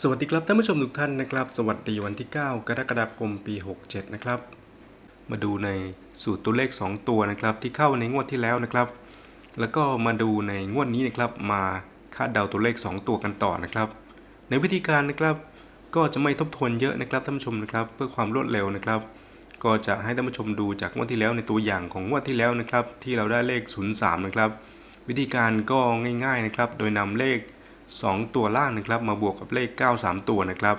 สวัสดีครับท่านผู้ชมทุกท่านนะครับ สวัสดีวันที่ 9 กรกฎาคมปี 67 นะครับ มาดูในสูตรตัวเลข 2 ตัวนะครับ ที่เข้าในงวดที่แล้วนะครับ แล้วก็มาดูในงวดนี้นะครับ มาคาดเดาตัวเลข 2 ตัวกันต่อนะครับ ในวิธีการนะครับ ก็จะไม่ทบทวนเยอะนะครับท่านผู้ชมนะครับ เพื่อความรวดเร็วนะครับ ก็จะให้ท่านผู้ชมดูจากงวดที่แล้วในตัวอย่างของงวดที่แล้วนะครับ ที่เราได้เลข 03 นะครับ วิธีการก็ง่าย ๆนะครับ โดยนำเลข 2 ตัวล่างนะครับ มาบวกกับเลข 9 3 ตัวนะครับ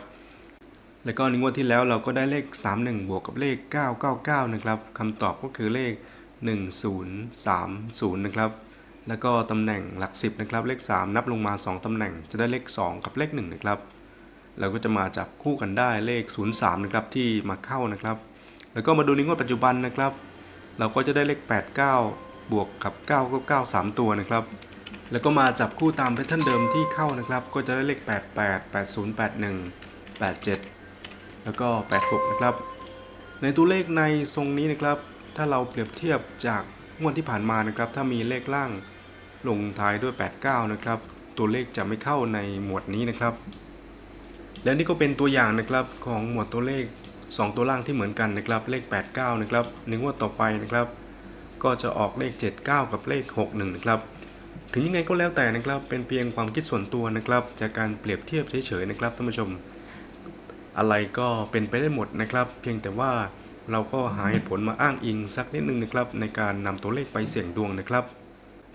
แล้วก็ในงวดที่แล้วเราก็ได้เลข 31 บวกกับเลข 999 นะครับคำตอบก็คือเลข 1030 นะครับ แล้วก็ตำแหน่งหลัก 10 นะครับ เลข 3 นับลงมา 2ตำแหน่งจะได้เลข 2 กับเลข 1 นะครับ เราก็จะมาจับคู่กันได้เลข 03 นะครับที่มาเข้านะครับ แล้วก็มาดูในงวดปัจจุบันนะครับ เราก็จะได้เลข 89 บวกกับ 999 3 ตัวนะครับ แล้วก็มาจับคู่ตามแพทเทิร์นเดิมที่เข้านะครับ ก็จะได้เลข 88 80 81 87 แล้วก็ 86 นะครับ ในตัวเลขในทรงนี้นะครับ ถ้าเราเปรียบเทียบจากงวดที่ผ่านมานะครับ ถ้ามีเลขล่างลงท้ายด้วย 89 นะครับ ตัวเลขจะไม่เข้าในหมวดนี้นะครับ และนี่ก็เป็นตัวอย่างนะครับของหมวดตัวเลข 2 ตัวล่างที่เหมือนกันนะครับ เลข 89 นะครับในงวดต่อไปนะครับ ก็จะออกเลข 79 กับเลข 61 นะครับ ถึงยังไงก็แล้วแต่นะครับ เป็นเพียงความคิดส่วนตัวนะครับ จากการเปรียบเทียบเฉยๆนะครับท่านผู้ชม อะไรก็เป็นไปได้หมดนะครับ เพียงแต่ว่าเราก็หาเหตุผลมาอ้างอิงสักนิดนึงนะครับ ในการนำตัวเลขไปเสี่ยงดวงนะครับ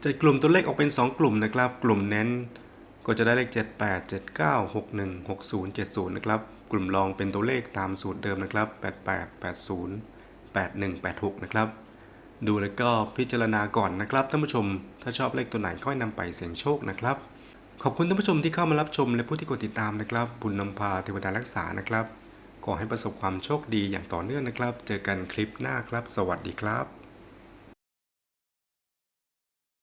จัดกลุ่มตัวเลขออกเป็น 2 กลุ่มนะครับ กลุ่มเน้นก็จะได้เลข 78 79 61 60 70 นะครับ กลุ่มรองเป็นตัวเลขตามสูตรเดิมนะครับ 88 80 81 86 นะครับ ดูแล้วก็พิจารณาก่อนนะครับท่านผู้ชม ถ้าชอบเลขตัวไหนค่อยนำไปเสี่ยงโชคนะครับ ขอบคุณท่านผู้ชมที่เข้ามารับชมและผู้ที่กดติดตามนะครับบุญนำพาเทวดารักษานะครับขอให้ประสบความโชคดีอย่างต่อเนื่องนะครับ เจอกันคลิปหน้าครับ สวัสดีครับ